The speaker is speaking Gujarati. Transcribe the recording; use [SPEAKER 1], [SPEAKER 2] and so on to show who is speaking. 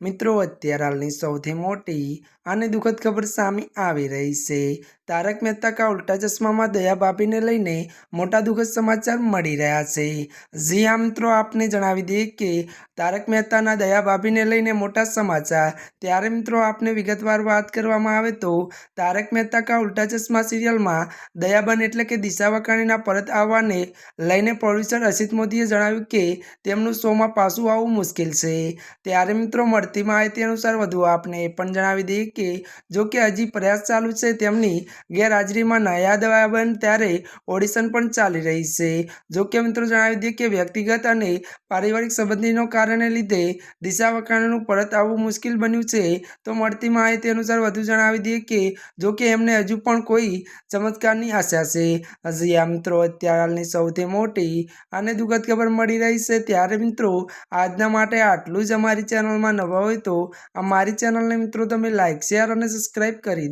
[SPEAKER 1] મિત્રો, અત્યારે હાલની સૌથી મોટી અને દુઃખદ ખબર સામે આવી રહી છે. તારક મહેતા કા ઉલ્ટા ચશ્મામાં દયા ભાભીને લઈને મોટા દુઃખદ સમાચાર મળી રહ્યા છે. જી હા, મિત્રો, આપને જણાવી દઈએ કે તારક મહેતાના દયા ભાભીને લઈને મોટા સમાચાર. ત્યારે, મિત્રો, આપને વિગતવાર વાત કરવામાં આવે તો તારક મહેતા કા ઉલ્ટા ચશ્મા સિરિયલમાં દયાબન એટલે કે દિશા વકાણીના પરત આવવાને લઈને પ્રોડ્યુસર અસિત મોદીએ જણાવ્યું કે તેમનું શોમાં પાછું આવવું મુશ્કેલ છે. ત્યારે, મિત્રો, મળતી માહિતી અનુસાર વધુ આપને એ પણ જણાવી દઈએ કે, જો કે હજી પ્રયાસ ચાલુ છે તેમની ગેરહાજરીમાં નયા બન ત્યારે ઓડિશન પણ ચાલી રહી છે. જો કે મિત્રો જણાવી દઈએ કે વ્યક્તિગત અને પારિવારિક સંબંધીનો કારણે લીધે દિશા વખાણનું પરત આવવું મુશ્કેલ બન્યું છે. તો મળતી માહિતી અનુસાર વધુ જણાવી દઈએ કે, જો કે એમને હજુ પણ કોઈ ચમત્કારની આશા છે. હજી આ મિત્રો અત્યારે હાલની સૌથી મોટી અને દુઃખદ ખબર મળી રહી છે ત્યારે મિત્રો આજના માટે આટલું જ અમારી ચેનલમાં નવા હોય તો અમારી ચેનલને મિત્રો તમે લાઇક શેર અને સબસ્ક્રાઈબ કરી